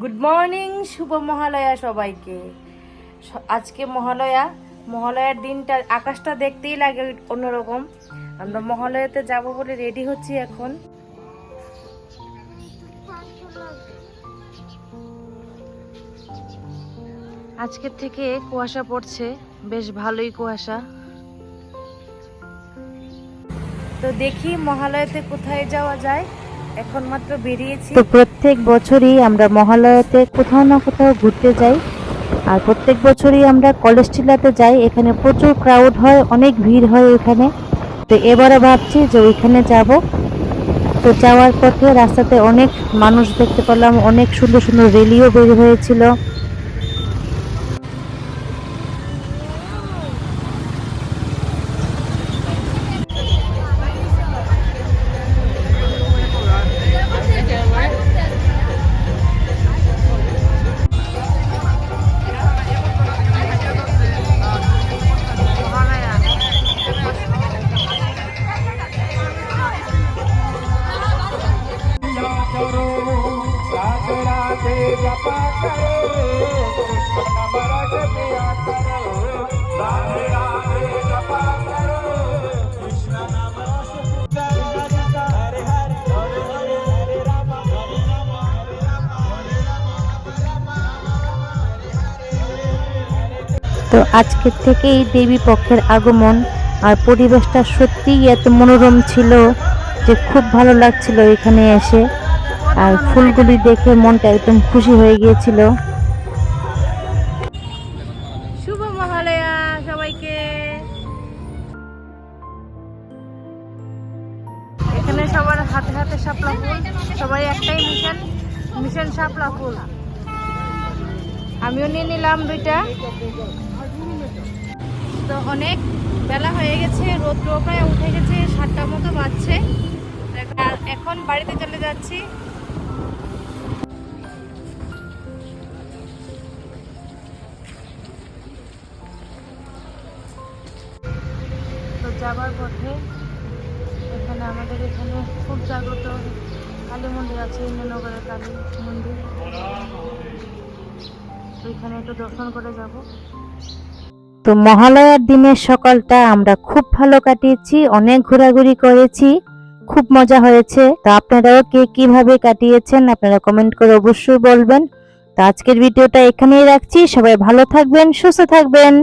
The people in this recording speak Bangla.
গুড মর্নিং শুভ মহালয়া সবাইকে। আজকে মহালয়া। মহালয়ার দিনটা, আকাশটা দেখতেই লাগে অন্যরকম। আমরা মহালয়াতে যাব বলে রেডি হচ্ছি এখন। আজকের থেকে কুয়াশা পড়ছে। বেশ ভালোই কুয়াশা। তো দেখি মহালয়াতে কোথায় যাওয়া যায়। এখন মাত্র বেরিয়েছি। তো প্রত্যেক বছরই আমরা মহালয়াতে কোথাও না কোথাও ঘুরতে যাই। আর প্রত্যেক বছরই আমরা কলেজ টিলাতে যাই, এখানে প্রচুর ক্রাউড হয়, অনেক ভিড় হয় এখানে তো এবারও ভাবছি যে ওইখানে যাব। তো যাওয়ার পথে রাস্তাতে অনেক মানুষ দেখতে পেলাম, অনেক সুন্দর সুন্দর রেলিও বের হয়েছিল। राधे राधे जपा करो कृष्ण नमरक पिया करो राधे राधे जपा करो कृष्ण नमरक हरे हरे हरे हरे हरे राम हरे राम हरे राम हरे राम তো আজকের থেকেই দেবী পক্ষের আগমন আর পরিবেশটা সত্যিই এত মনোরম ছিল যে খুব ভালো লাগছিল এখানে এসে আর ফুলগুলি দেখে মনটা একদম খুশি হয়ে গিয়েছিল। শুভ মহালয়া সবাইকে। এখানে সবার হাতে হাতে সবাই একটাই মিশন মিশন আমিও নিয়ে নিলাম দুইটা। তো অনেক বেলা হয়ে গেছে রোদ্র প্রায় উঠে গেছে, সাতটা মতো এখন- এখন বাড়িতে চলে যাচ্ছি। যাবার পথে। এখানে আমাদের এখানে খুব জাগ্রত কালী মন্দির আছে, ইন্দ্রনগরের কালী মন্দির। তো এখানে একটু দর্শন করে যাব। তো মহালয়ার দিনের সকালটা আমরা খুব ভালো কাটিয়েছি, অনেক ঘোরাঘুরি করেছি, খুব মজা হয়েছে। তো আপনারাও কে কীভাবে কাটিয়েছেন, আপনারা কমেন্ট করে অবশ্যই বলবেন। তো আজকের ভিডিওটা এখানেই রাখছি, সবাই ভালো থাকবেন, সুস্থ থাকবেন।